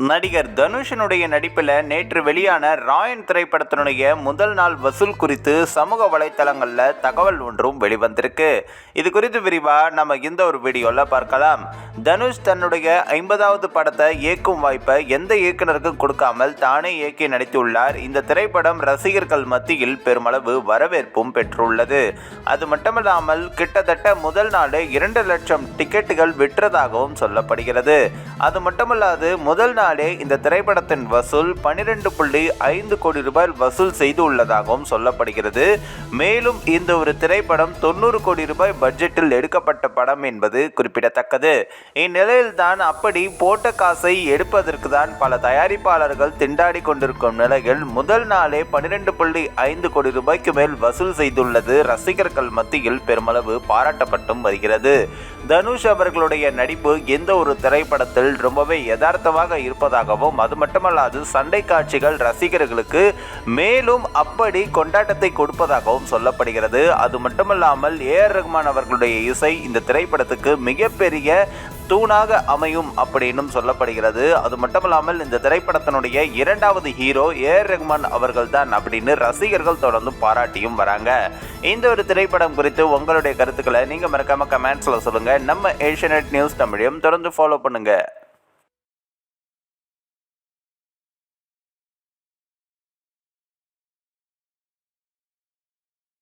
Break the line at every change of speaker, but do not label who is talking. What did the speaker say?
நடிகர் தனுஷனுடைய நடிப்பில் நேற்று வெளியான ராயன் திரைப்படத்தினுடைய முதல் நாள் வசூல் குறித்து சமூக வலைத்தளங்களில் தகவல் ஒன்றும் வெளிவந்திருக்கு. இது குறித்து விரிவாக நம்ம இந்த ஒரு வீடியோவில் பார்க்கலாம். தனுஷ் தன்னுடைய ஐம்பதாவது படத்தை இயக்கும் வாய்ப்பை எந்த இயக்குனருக்கும் கொடுக்காமல் தானே இயக்கி நடித்துள்ளார். இந்த திரைப்படம் ரசிகர்கள் மத்தியில் பெருமளவு வரவேற்பும் பெற்றுள்ளது. அது மட்டுமல்லாமல் கிட்டத்தட்ட முதல் நாளே இரண்டு லட்சம் டிக்கெட்டுகள் விற்றதாகவும் சொல்லப்படுகிறது. அது மட்டுமல்லாது முதல் நாளே இந்த திரைப்படத்தின் வசூல் பனிரெண்டு புள்ளி ஐந்து கோடி ரூபாய் வசூல் செய்து உள்ளதாகவும் சொல்லப்படுகிறது. மேலும் இந்த ஒரு திரைப்படம் தொண்ணூறு கோடி ரூபாய் பட்ஜெட்டில் எடுக்கப்பட்ட படம் என்பது குறிப்பிடத்தக்கது. இந்நிலையில் தான் அப்படி போட்ட காசை எடுப்பதற்கு தான் பல தயாரிப்பாளர்கள் திண்டாடி கொண்டிருக்கும் நிலையில் முதல் நாளே பன்னிரெண்டு புள்ளி ஐந்து கோடி ரூபாய்க்கு மேல் வசூல் செய்துள்ளது ரசிகர்கள் மத்தியில் பெருமளவு பாராட்டப்பட்டும் வருகிறது. தனுஷ் அவர்களுடைய நடிப்பு எந்த ஒரு திரைப்படத்தில் ரொம்பவே யதார்த்தமாக இருப்பதாகவும் அது மட்டுமல்லாது சண்டை காட்சிகள் ரசிகர்களுக்கு மேலும் அப்படி கொண்டாட்டத்தை கொடுப்பதாகவும் சொல்லப்படுகிறது. அது மட்டுமல்லாமல் ஏ ஆர் ரஹ்மான் அவர்களுடைய இசை இந்த திரைப்படத்துக்கு மிகப்பெரிய தூணாக அமையும் அப்படின்னும் சொல்லப்படுகிறது. அது மட்டுமல்லாமல் இந்த திரைப்படத்தினுடைய இரண்டாவது ஹீரோ ஏ ஆர் ரஹ்மான் அவர்கள் தான் அப்படின்னு ரசிகர்கள் தொடர்ந்து பாராட்டியும் வராங்க. இந்த ஒரு திரைப்படம் குறித்து உங்களுடைய கருத்துக்களை நீங்கள் மறக்காம கமெண்ட்ஸில் சொல்லுங்கள் நம்ம ஏஷியநெட் நியூஸ் தமிழையும் தொடர்ந்து ஃபாலோ பண்ணுங்கள்